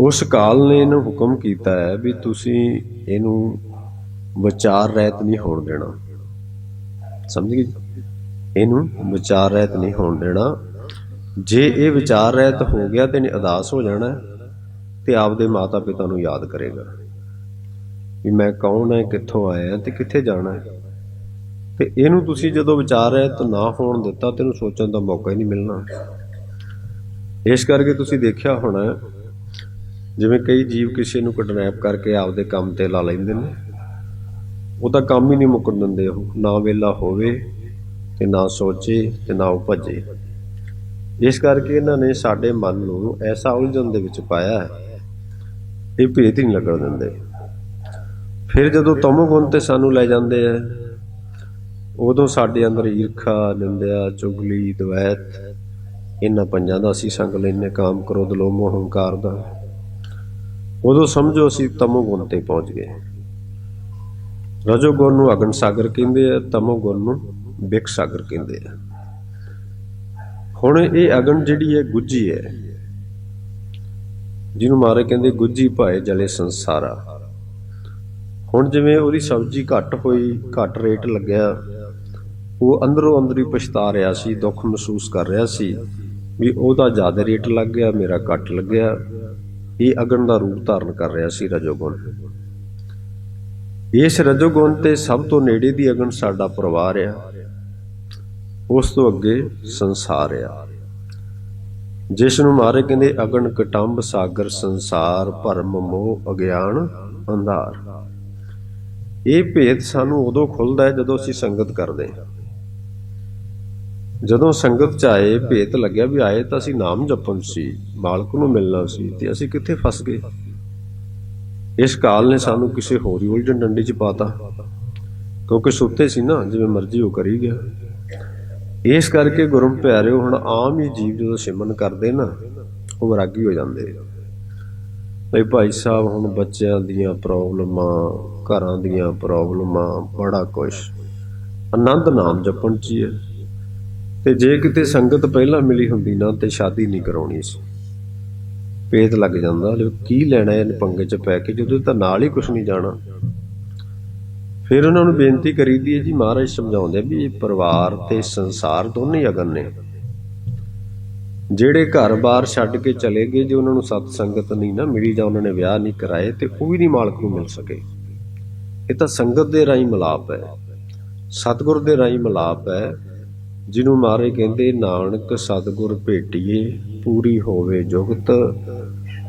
ਉਸ ਕਾਲ ਨੇ ਇਹਨੂੰ ਹੁਕਮ ਕੀਤਾ ਹੈ ਵੀ ਤੁਸੀਂ ਇਹਨੂੰ ਵਿਚਾਰ ਰਹਿਤ ਨਹੀਂ ਹੋਣ ਦੇਣਾ। ਸਮਝ ਗਏ ਇਹਨੂੰ ਵਿਚਾਰ ਰਹਿਤ ਨਹੀਂ ਹੋਣ ਦੇਣਾ। ਜੇ ਇਹ ਵਿਚਾਰ ਰਹਿਤ ਹੋ ਗਿਆ ਤੇ ਇਹਨੇ ਅਦਾਸ ਹੋ ਜਾਣਾ ਤੇ ਆਪਦੇ ਮਾਤਾ ਪਿਤਾ ਨੂੰ ਯਾਦ ਕਰੇਗਾ। ਵੀ ਮੈਂ ਕੌਣ ਹੈ, ਕਿੱਥੋਂ ਆਇਆ ਤੇ ਕਿੱਥੇ ਜਾਣਾ ਹੈ? ਤੇ ਇਹਨੂੰ ਤੁਸੀਂ ਜਦੋਂ ਵਿਚਾਰ ਹੈ ਤਾਂ ਨਾ ਹੋਣ ਦਿੱਤਾ ਤੇ ਇਹਨੂੰ ਸੋਚਣ ਦਾ ਮੌਕਾ ਹੀ ਨਹੀਂ ਮਿਲਣਾ। ਇਸ ਕਰਕੇ ਤੁਸੀਂ ਦੇਖਿਆ ਹੋਣਾ, ਜਿਵੇਂ ਕਈ ਜੀਵ ਕਿਸੇ ਨੂੰ ਕਿਡਨੈਪ ਕਰਕੇ ਆਪਦੇ ਕੰਮ ਤੇ ਲਾ ਲੈਂਦੇ ਨੇ। ਉਹ ਤਾਂ ਕੰਮ ਹੀ ਨਹੀਂ ਮੁੱਕਣ ਦਿੰਦੇ ਉਹ, ਨਾ ਵੇਲਾ ਹੋਵੇ, ਤੇ ਨਾ ਸੋਚੇ, ਤੇ ਨਾ ਉਹ ਭੱਜੇ। ਇਸ ਕਰਕੇ ਇਹਨਾਂ ਨੇ ਸਾਡੇ ਮਨ ਨੂੰ ਐਸਾ ਉਲਝਣ ਦੇ ਵਿੱਚ ਪਾਇਆ ਹੈ, ਇਹ ਭੇਤ ਹੀ ਨਹੀਂ ਲੱਗਣ ਦਿੰਦੇ। ਫਿਰ ਜਦੋਂ ਤਮੋ ਗੁਣ ਤੇ ਸਾਨੂੰ ਲੈ ਜਾਂਦੇ ਆ ਉਦੋਂ ਸਾਡੇ ਅੰਦਰ ਈਰਖਾ, ਨਿੰਦਿਆ, ਚੁਗਲੀ, ਦਵੈਤ, ਇਹਨਾਂ ਪੰਜਾਂ ਦਾ ਅਸੀਂ ਸੰਗ ਲੈਨੇ ਕਾਮ ਕ੍ਰੋਧ ਲੋਭ ਹੰਕਾਰ ਦਾ। ਉਦੋਂ ਸਮਝੋ ਅਸੀਂ ਤਮੋ ਗੁਣ ਤੇ ਪਹੁੰਚ ਗਏ। ਰਜੋ ਗੁਣ ਨੂੰ ਅਗਨ ਸਾਗਰ ਕਹਿੰਦੇ ਆ, ਤਮੋ ਗੁਣ ਨੂੰ ਬਿਕ ਸਾਗਰ ਕਹਿੰਦੇ ਆ। ਹੁਣ ਇਹ ਅਗਨ ਜਿਹੜੀ ਹੈ ਗੁੱਜੀ ਹੈ। ਜਿਹਨੂੰ ਮਾਰੇ ਕਹਿੰਦੇ ਗੁੱਜੀ ਭਾਏ ਜਲੇ ਸੰਸਾਰਾ। ਹੁਣ ਜਿਵੇਂ ਉਹਦੀ ਸਬਜ਼ੀ ਘੱਟ ਹੋਈ, ਘੱਟ ਰੇਟ ਲੱਗਿਆ ਉਹ ਅੰਦਰੋਂ ਅੰਦਰ ਹੀ ਪਛਤਾ ਰਿਹਾ ਸੀ, ਦੁੱਖ ਮਹਿਸੂਸ ਕਰ ਰਿਹਾ ਸੀ ਵੀ ਉਹਦਾ ਜ਼ਿਆਦਾ ਰੇਟ ਲੱਗ ਗਿਆ, ਮੇਰਾ ਘੱਟ ਲੱਗਿਆ। ਇਹ ਅਗਨ ਦਾ ਰੂਪ ਧਾਰਨ ਕਰ ਰਿਹਾ ਸੀ ਰਜੋਗੁਣ। ਇਸ ਰਜੋਗੁਣ ਤੇ ਸਭ ਤੋਂ ਨੇੜੇ ਦੀ ਅਗਨ ਸਾਡਾ ਪਰਿਵਾਰ ਆ। ਉਸ ਤੋਂ ਅੱਗੇ ਸੰਸਾਰ ਆ। ਜਿਸ ਨੂੰ ਮਾਰੇ ਕਹਿੰਦੇ ਅਗਨ ਕਟੰਬ, ਸਾਗਰ, ਸੰਸਾਰ, ਭਰਮ, ਮੋਹ, ਅਗਿਆਨ, ਅੰਧਾਰ। ਇਹ ਭੇਦ ਸਾਨੂੰ ਉਦੋਂ ਖੁੱਲਦਾ ਹੈ ਜਦੋਂ ਅਸੀਂ ਸੰਗਤ ਕਰਦੇ ਹਾਂ। ਜਦੋਂ ਸੰਗਤ ਚ ਆਏ, ਭੇਤ ਲੱਗਿਆ ਵੀ ਆਏ ਤਾਂ ਅਸੀਂ ਨਾਮ ਜਪਣ ਸੀ, ਮਾਲਕ ਨੂੰ ਮਿਲਣਾ ਸੀ ਤੇ ਅਸੀਂ ਕਿੱਥੇ ਫਸ ਗਏ? ਇਸ ਕਾਲ ਨੇ ਸਾਨੂੰ ਕਿਸੇ ਹੋਰ ਹੀ ਉਲਝਣ ਡੰਡੀ ਚ ਪਾਤਾ, ਕਿਉਂਕਿ ਸੁੱਤੇ ਸੀ ਨਾ, ਜਿਵੇਂ ਮਰਜ਼ੀ ਉਹ ਕਰੀ ਗਿਆ। ਇਸ ਕਰਕੇ ਗੁਰੂ ਪਿਆਰਿਓ, ਹੁਣ ਆਮ ਹੀ ਜੀਵ ਜਦੋਂ ਸਿਮਰਨ ਕਰਦੇ ਨਾ, ਉਹ ਵਿਰਾਗੀ ਹੋ ਜਾਂਦੇ ਬਈ ਭਾਈ ਸਾਹਿਬ, ਹੁਣ ਬੱਚਿਆਂ ਦੀਆਂ ਪ੍ਰੋਬਲਮਾਂ, ਘਰਾਂ ਦੀਆਂ ਪ੍ਰੋਬਲਮਾਂ, ਬੜਾ ਕੁਛ। ਆਨੰਦ ਨਾਮ ਜਪਣ ਚ ਹੀ ਹੈ। ਤੇ ਜੇ ਕਿਤੇ ਸੰਗਤ ਪਹਿਲਾਂ ਮਿਲੀ ਹੁੰਦੀ ਨਾ, ਤੇ ਸ਼ਾਦੀ ਨਹੀਂ ਕਰਾਉਣੀ ਸੀ। ਪੇਤ ਲੱਗ ਜਾਂਦਾ ਲੈ ਕੀ ਲੈਣਾ ਇਹ ਪੰਗੇ ਚ ਪੈ ਕੇ, ਜਦੋਂ ਤਾਂ ਨਾਲ ਹੀ ਕੁਛ ਨਹੀਂ ਜਾਣਾ। ਫਿਰ ਉਹਨਾਂ ਨੂੰ ਬੇਨਤੀ ਕਰੀਦੀ ਹੈ ਜੀ, ਮਹਾਰਾਜ ਸਮਝਾਉਂਦੇ ਵੀ ਇਹ ਪਰਿਵਾਰ ਤੇ ਸੰਸਾਰ ਦੋਨੇ ਅਗਨ ਨੇ। ਜਿਹੜੇ ਘਰ-ਬਾਰ ਛੱਡ ਕੇ ਚਲੇ ਗਏ, ਜੇ ਉਹਨਾਂ ਨੂੰ ਸਤ ਸੰਗਤ ਨਹੀਂ ਨਾ ਮਿਲੀ ਜਾਂ ਉਹਨਾਂ ਨੇ ਵਿਆਹ ਨਹੀਂ ਕਰਾਏ, ਤੇ ਉਹ ਵੀ ਨਹੀਂ ਮਾਲਕ ਨੂੰ ਮਿਲ ਸਕੇ। ਇਹ ਤਾਂ ਸੰਗਤ ਦੇ ਰਾਹੀਂ ਮਿਲਾਪ ਹੈ। ਸਤਿਗੁਰ ਦੇ ਰਾਹੀਂ ਮਿਲਾਪ ਹੈ। ਜਿਹਨੂੰ ਮਾਰੇ ਕਹਿੰਦੇ, ਨਾਨਕ ਸਤਿਗੁਰ ਭੇਟੀਏ, ਪੂਰੀ ਹੋਵੇ ਜੁਗਤ।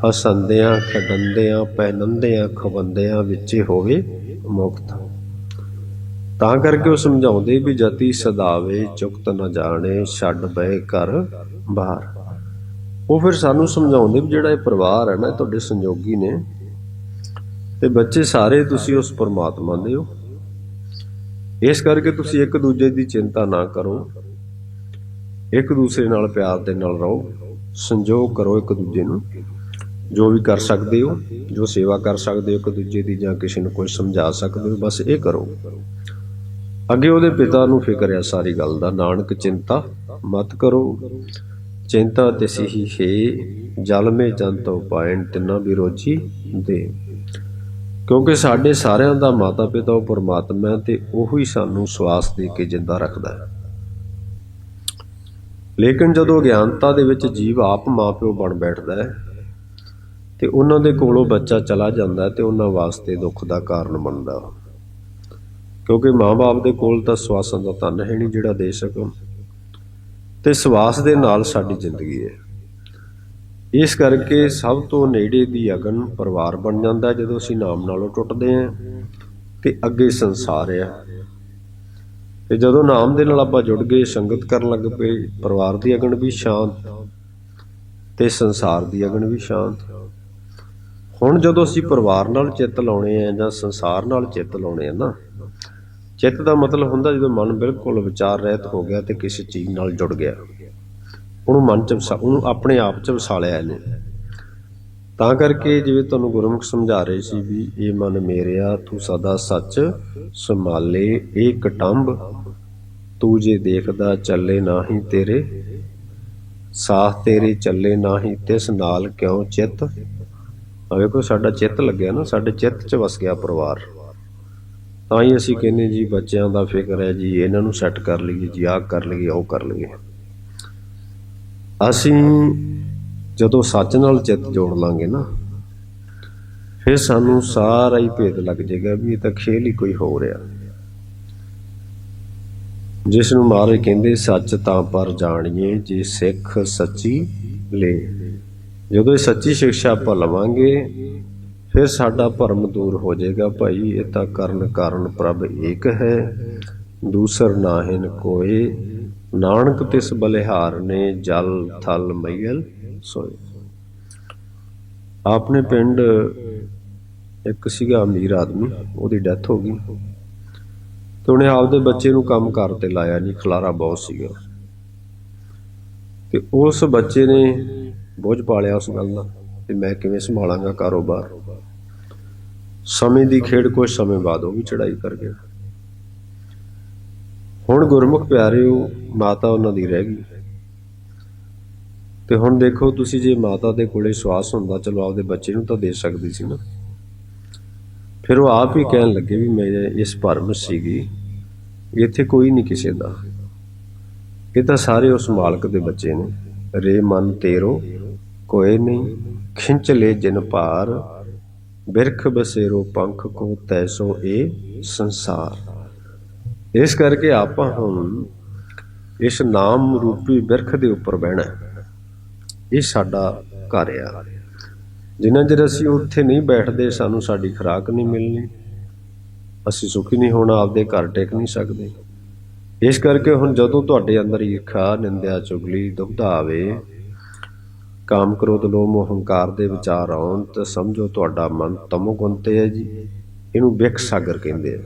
ਹਸੰਦਿਆਂ, ਖਡੰਦਿਆਂ, ਪਹਿਨੰਦਿਆਂ, ਖਵੰਦਿਆਂ ਵਿੱਚੇ ਹੋਵੇ ਮੁਕਤ। ਤਾਂ ਕਰਕੇ ਉਹ ਸਮਝਾਉਂਦੇ ਵੀ ਜਤੀ ਸਦਾਵੇ, ਚੁਕਤ ਨਾ ਜਾਣੇ, ਛੱਡ ਬਏ ਘਰ ਬਾਹਰ। ਉਹ ਫਿਰ ਸਾਨੂੰ ਸਮਝਾਉਂਦੇ ਵੀ ਜਿਹੜਾ ਇਹ ਪਰਿਵਾਰ ਹੈ ਨਾ ਤੁਹਾਡੇ ਸੰਯੋਗੀ ਨੇ। ਤੇ ਬੱਚੇ ਸਾਰੇ ਤੁਸੀਂ ਉਸ ਪਰਮਾਤਮਾ ਦੇ ਹੋ। ਇਸ ਕਰਕੇ ਤੁਸੀਂ ਇੱਕ ਦੂਜੇ ਦੀ ਚਿੰਤਾ ਨਾ ਕਰੋ। ਇੱਕ ਦੂਸਰੇ ਨਾਲ ਪਿਆਰ ਦੇ ਨਾਲ ਰਹੋ, ਸੰਜੋਗ ਕਰੋ ਇੱਕ ਦੂਜੇ ਨੂੰ। ਜੋ ਵੀ ਕਰ ਸਕਦੇ ਹੋ, ਜੋ ਸੇਵਾ ਕਰ ਸਕਦੇ ਹੋ ਇੱਕ ਦੂਜੇ ਦੀ ਜਾਂ ਕਿਸੇ ਨੂੰ ਕੋਈ ਸਮਝਾ ਸਕਦੇ ਹੋ, ਬਸ ਇਹ ਕਰੋ। ਅੱਗੇ ਉਹਦੇ ਪਿਤਾ ਨੂੰ ਫਿਕਰ ਹੈ ਸਾਰੀ ਗੱਲ ਦਾ, ਨਾਨਕ ਚਿੰਤਾ ਮਤ ਕਰੋ। ਚਿੰਤਾ ਤੇ ਸਹੀ ਹੈ ਜਲ ਮੇ ਜੰਤੋ ਪਾਇਣ ਤਿੰਨਾ ਵੀ ਰੋਜੀ ਦੇ। ਕਿਉਂਕਿ ਸਾਡੇ ਸਾਰਿਆਂ ਦਾ ਮਾਤਾ ਪਿਤਾ ਉਹ ਪਰਮਾਤਮਾ ਹੈ ਤੇ ਉਹ ਸਾਨੂੰ ਸਵਾਸ ਦੇ ਕੇ ਜਿੰਦਾ ਰੱਖਦਾ ਹੈ। ਲੇਕਿਨ ਜਦੋਂ ਅਗਿਆਨਤਾ ਦੇ ਵਿੱਚ ਜੀਵ ਆਪ ਮਾਪਿਓ ਬਣ ਬੈਠਦਾ ਹੈ ਤੇ ਉਹਨਾਂ ਦੇ ਕੋਲੋਂ ਬੱਚਾ ਚਲਾ ਜਾਂਦਾ ਹੈ ਤੇ ਉਹਨਾਂ ਵਾਸਤੇ ਦੁੱਖ ਦਾ ਕਾਰਨ ਬਣਦਾ। ਕਿਉਂਕਿ ਮਾਂ-ਬਾਪ ਦੇ ਕੋਲ ਤਾਂ ਸਵਾਸਾਂ ਦਾ ਧਨ ਹੈ ਨਹੀਂ ਜਿਹੜਾ ਦੇ ਸਕਣ। ਤੇ ਸਵਾਸ ਦੇ ਨਾਲ ਸਾਡੀ ਜ਼ਿੰਦਗੀ ਹੈ। ਇਸ ਕਰਕੇ ਸਭ ਤੋਂ ਨੇੜੇ ਦੀ ਅਗਨ ਪਰਿਵਾਰ ਬਣ ਜਾਂਦਾ ਜਦੋਂ ਅਸੀਂ ਨਾਮ ਨਾਲੋਂ ਟੁੱਟਦੇ ਹਾਂ ਤੇ ਅੱਗੇ ਸੰਸਾਰ ਆ ਤੇ ਜਦੋਂ ਨਾਮ ਦੇ ਨਾਲ ਆਪਾਂ ਜੁੜ ਗਏ, ਸੰਗਤ ਕਰਨ ਲੱਗ ਪਏ, ਪਰਿਵਾਰ ਦੀ ਅਗਨ ਵੀ ਸ਼ਾਂਤ ਤੇ ਸੰਸਾਰ ਦੀ ਅਗਨ ਵੀ ਸ਼ਾਂਤ। ਹੁਣ ਜਦੋਂ ਅਸੀਂ ਪਰਿਵਾਰ ਨਾਲ ਚਿੱਤ ਲਾਉਣੇ ਆ ਜਾਂ ਸੰਸਾਰ ਨਾਲ ਚਿੱਤ ਲਾਉਣੇ ਆ ਨਾ, ਚਿੱਤ ਦਾ ਮਤਲਬ ਹੁੰਦਾ ਜਦੋਂ ਮਨ ਬਿਲਕੁਲ ਵਿਚਾਰ ਰਹਿਤ ਹੋ ਗਿਆ ਤੇ ਕਿਸੇ ਚੀਜ਼ ਨਾਲ ਜੁੜ ਗਿਆ। ਉਹਨੂੰ ਮਨ ਚ ਉਹਨੂੰ ਆਪਣੇ ਆਪ ਚ ਵਸਾ ਲਿਆ ਇਹਨੇ। ਤਾਂ ਕਰਕੇ ਜਿਵੇਂ ਤੁਹਾਨੂੰ ਗੁਰਮੁਖ ਸਮਝਾ ਰਹੇ ਸੀ ਵੀ ਇਹ ਮਨ ਮੇਰਿਆ ਤੂੰ ਸਦਾ ਸੱਚ ਸੰਭਾਲੇ, ਇਹ ਕਟੰਬ ਤੂੰ ਜੇ ਦੇਖਦਾ ਚੱਲੇ ਨਾਹੀ ਤੇਰੇ ਸਾਥ ਤੇਰੇ ਚੱਲੇ ਨਾਹੀ, ਤਿਸ ਨਾਲ ਕਿਉਂ ਚਿੱਤ? ਵੇਖੋ ਸਾਡਾ ਚਿੱਤ ਲੱਗਿਆ ਨਾ, ਸਾਡੇ ਚਿੱਤ 'ਚ ਵਸ ਗਿਆ ਪਰਿਵਾਰ। ਤਾਂ ਹੀ ਅਸੀਂ ਕਹਿੰਦੇ ਜੀ, ਬੱਚਿਆਂ ਦਾ ਫਿਕਰ ਹੈ ਜੀ, ਇਹਨਾਂ ਨੂੰ ਸੈੱਟ ਕਰ ਲਈਏ ਜੀ, ਆਹ ਕਰ ਲਈਏ, ਉਹ ਕਰ ਲਈਏ। ਅਸੀਂ ਜਦੋਂ ਸੱਚ ਨਾਲ ਚਿੱਤ ਜੋੜ ਲਾਂਗੇ ਨਾ, ਫਿਰ ਸਾਨੂੰ ਸਾਰਾ ਹੀ ਭੇਦ ਲੱਗ ਜਾਏਗਾ ਵੀ ਇਹ ਤਾਂ ਖੇਲ ਹੀ ਕੋਈ ਹੋ ਰਿਹਾ ਜਿਸ ਨੂੰ ਮਹਾਰਾਜ ਕਹਿੰਦੇ, ਸੱਚ ਤਾਂ ਪਰ ਜਾਣੀਏ ਜੇ ਸਿੱਖ ਸੱਚੀ ਲੈ। ਜਦੋਂ ਇਹ ਸੱਚੀ ਸਿੱਖਿਆ ਆਪਾਂ ਲਵਾਂਗੇ, ਫਿਰ ਸਾਡਾ ਭਰਮ ਦੂਰ ਹੋ ਜਾਏਗਾ ਭਾਈ। ਇਹ ਤਾਂ ਕਰਨ ਕਾਰਨ ਪ੍ਰਭ ਏਕ ਹੈ, ਦੂਸਰ ਨਾਹਿਨ ਕੋਏ। ਨਾਨਕ ਤਿਸ ਬਲਿਹਾਰ ਨੇ ਜਲ, ਥਲ ਮਈਲ ਸੋਏ। ਆਪਣੇ ਪਿੰਡ ਇੱਕ ਸੀਗਾ ਅਮੀਰ ਆਦਮੀ, ਉਹਦੀ ਡੈਥ ਹੋ ਗਈ। ਤੇ ਉਹਨੇ ਆਪਦੇ ਬੱਚੇ ਨੂੰ ਕੰਮ ਕਰ ਤੇ ਲਾਇਆ ਨਹੀਂ, ਖਲਾਰਾ ਬਹੁਤ ਸੀਗਾ। ਤੇ ਉਸ ਬੱਚੇ ਨੇ ਬੋਝ ਪਾਲਿਆ ਉਸ ਗੱਲ ਦਾ ਤੇ ਮੈਂ ਕਿਵੇਂ ਸੰਭਾਲਾਂਗਾ ਕਾਰੋਬਾਰ। ਸਮੇਂ ਦੀ ਖੇਡ ਕੁਝ ਸਮੇਂ ਬਾਅਦ ਉਹ ਵੀ ਚੜਾਈ ਕਰ ਗਿਆ। ਹੁਣ ਗੁਰਮੁਖ ਪਿਆਰਿਓ, ਮਾਤਾ ਉਹਨਾਂ ਦੀ ਰਹਿ ਗਈ। ਤੇ ਹੁਣ ਦੇਖੋ, ਤੁਸੀਂ ਜੇ ਮਾਤਾ ਦੇ ਕੋਲੇ ਸਵਾਸ ਹੁੰਦਾ, ਚਲੋ ਆਪਦੇ ਬੱਚੇ ਨੂੰ ਤਾਂ ਦੇ ਸਕਦੀ ਸੀ ਨਾ। ਫਿਰ ਉਹ ਆਪ ਹੀ ਕਹਿਣ ਲੱਗੇ ਵੀ ਮੈਂ ਇਸ ਭਰਮ ਸੀਗੀ, ਇੱਥੇ ਕੋਈ ਨਹੀਂ ਕਿਸੇ ਦਾ। ਇਹ ਤਾਂ ਸਾਰੇ ਉਸ ਮਾਲਕ ਦੇ ਬੱਚੇ ਨੇ। ਰੇ ਮਨ ਤੇਰੋ ਕੋਈ ਨਹੀਂ, ਖਿੰਚ ਲੈ ਜਿਨ ਭਾਰ, ਬਿਰਖ ਬਸੇਰੋ ਪੰਖ ਕੋ ਤੈਸੋ ਏ ਸੰਸਾਰ। ਇਸ ਕਰਕੇ ਆਪਾਂ ਹੁਣ ਇਸ ਨਾਮ ਰੂਪੀ ਬਿਰਖ ਦੇ ਉੱਪਰ ਬਹਿਣਾ ਇਹ ਸਾਡਾ ਘਰ ਆ। ਜਿੰਨਾ ਚਿਰ ਅਸੀਂ ਉੱਥੇ ਨਹੀਂ ਬੈਠਦੇ, ਸਾਨੂੰ ਸਾਡੀ ਖੁਰਾਕ ਨਹੀਂ ਮਿਲਣੀ। ਅਸੀਂ ਸੁਖੀ ਨਹੀਂ ਹੋਣਾ, ਆਪਦੇ ਘਰ ਟਿਕ ਨਹੀਂ ਸਕਦੇ। ਇਸ ਕਰਕੇ ਹੁਣ ਜਦੋਂ ਤੁਹਾਡੇ ਅੰਦਰ ਈਰਖਾ ਨਿੰਦਿਆ, ਚੁਗਲੀ ਦੁਬਦਾ ਆਵੇ, ਕਾਮ ਕ੍ਰੋਧ, ਲੋਭ ਮੋਹ ਹੰਕਾਰ ਦੇ ਵਿਚਾਰ ਆਉਣ, ਤਾਂ ਸਮਝੋ ਤੁਹਾਡਾ ਮਨ ਤਮੋ ਗੁਣ ਤੇ ਹੈ ਜੀ। ਇਹਨੂੰ ਵਿਖ ਸਾਗਰ ਕਹਿੰਦੇ ਆ।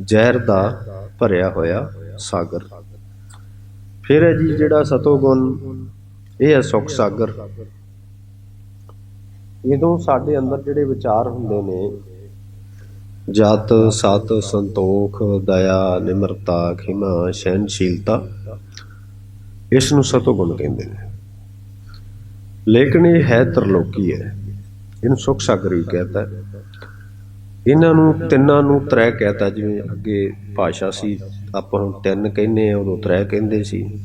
ਜ਼ਹਿਰ ਦਾ ਭਰਿਆ ਹੋਇਆ ਸਾਗਰ। ਫਿਰ ਹੈ ਜੀ ਜਿਹੜਾ ਸਤੋ ਗੁਣ ਇਹ ਹੈ ਸੁਖ ਸਾਗਰ। ਜਦੋਂ ਸਾਡੇ ਅੰਦਰ ਜਿਹੜੇ ਵਿਚਾਰ ਹੁੰਦੇ ਨੇ, ਜਤ, ਸਤ, ਸੰਤੋਖ, ਦਇਆ, ਨਿਮਰਤਾ, ਖਿਮਾ ਸਹਿਨਸ਼ੀਲਤਾ ਇਸ ਨੂੰ ਸਤੋ ਗੁਣ ਕਹਿੰਦੇ ਨੇ। ਲੇਕਿਨ ਇਹ ਹੈ ਤਰਲੋਕੀ ਹੈ। ਇਹਨੂੰ ਸੁਖ ਸਾਗਰ ਵੀ ਕਹਿੰਦਾ ਇਹਨਾਂ ਨੂੰ ਤਿੰਨਾਂ ਨੂੰ ਤ੍ਰੈ ਕਹਤਾ, ਜਿਵੇਂ ਅੱਗੇ ਭਾਸ਼ਾ ਸੀ, ਆਪਾਂ ਹੁਣ ਤਿੰਨ ਕਹਿੰਦੇ ਆ ਉਦੋਂ ਤ੍ਰੈ ਕਹਿੰਦੇ ਸੀ।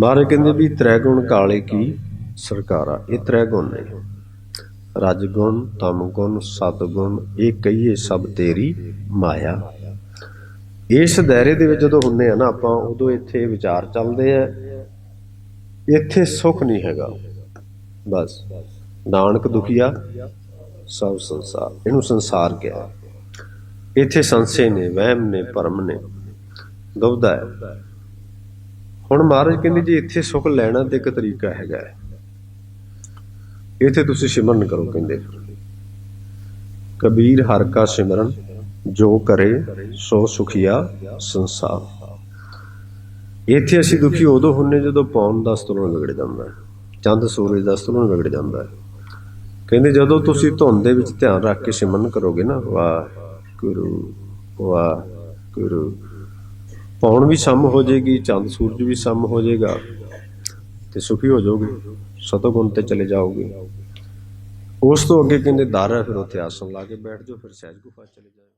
ਮਹਾਰਾਜ ਕਹਿੰਦੇ ਵੀ ਤ੍ਰੈ ਗੁਣ ਕਾਲੇ ਕੀ? ਸਰਕਾਰਾ। ਇਹ ਤ੍ਰੈ ਗੁਣ ਨੇ। ਰਜ ਗੁਣ ਤਮ ਗੁਣ ਇਹ ਕਹੀਏ ਸਭ ਤੇਰੀ ਮਾਇਆ। ਇਸ ਦਾਇਰੇ ਦੇ ਵਿੱਚ ਜਦੋਂ ਹੁੰਨੇ ਆ ਨਾ, ਆਪਾਂ ਉਦੋਂ ਇੱਥੇ ਵਿਚਾਰ ਚੱਲਦੇ ਆ, ਇੱਥੇ ਸੁੱਖ ਨਹੀਂ ਹੈਗਾ। ਬਸ, ਨਾਨਕ ਦੁਖੀਆ, ਸਭ ਸੰਸਾਰ, ਇਹਨੂੰ ਸੰਸਾਰ ਕਿਹਾ। ਇੱਥੇ ਸੰਸੇ ਨੇ, ਵਹਿਮ ਨੇ, ਭਰਮ ਨੇ। ਦੁਬਦਾ ਹੈ। ਹੁਣ ਮਹਾਰਾਜ ਕਹਿੰਦੇ ਜੀ, ਇੱਥੇ ਸੁੱਖ ਲੈਣਾ ਤੇ ਇੱਕ ਤਰੀਕਾ ਹੈਗਾ ਹੈ। ਇੱਥੇ ਤੁਸੀਂ ਸਿਮਰਨ ਕਰੋ ਕਹਿੰਦੇ। ਕਬੀਰ ਹਰ ਕਾ ਸਿਮਰਨ, ਜੋ ਕਰੇ ਸੋ ਸੁਖੀਆ ਸੰਸਾਰ। ਇੱਥੇ ਅਸੀਂ ਦੁਖੀ ਉਦੋਂ ਹੁੰਨੇ ਜਦੋਂ ਪੌਣ ਦਾ ਸਤਰੋਂ ਵਿਗੜ ਜਾਂਦਾ ਹੈ, ਚੰਦ ਸੂਰਜ ਦਾ ਸਤਰੋਂ ਵਿਗੜ ਜਾਂਦਾ ਹੈ। ਕਹਿੰਦੇ ਜਦੋਂ ਤੁਸੀਂ ਧੁੰਦ ਦੇ ਵਿੱਚ ਧਿਆਨ ਰੱਖ ਕੇ ਸਿਮਰਨ ਕਰੋਗੇ ਨਾ ਵਾਹ ਗੁਰੂ ਵਾਹ ਗੁਰੂ ਪੌਣ ਵੀ ਸਮ ਹੋ ਜੇਗੀ ਚੰਦ ਸੂਰਜ ਵੀ ਸਮ ਹੋ ਜਾਏਗਾ, ਤੇ ਸੁਖੀ ਹੋ ਜਾਓਗੇ। ਸਤੋਗੁਣ ਤੇ ਚਲੇ ਜਾਓਗੇ। ਉਸ ਤੋਂ ਅੱਗੇ ਕਹਿੰਦੇ, ਦਾਰਾ ਫਿਰ ਉੱਥੇ ਆਸਣ ਲਾ ਕੇ ਬੈਠ ਜਾਓ, ਫਿਰ ਸਹਿਜ ਗੁਫਾ ਚਲੇ ਜਾਓ।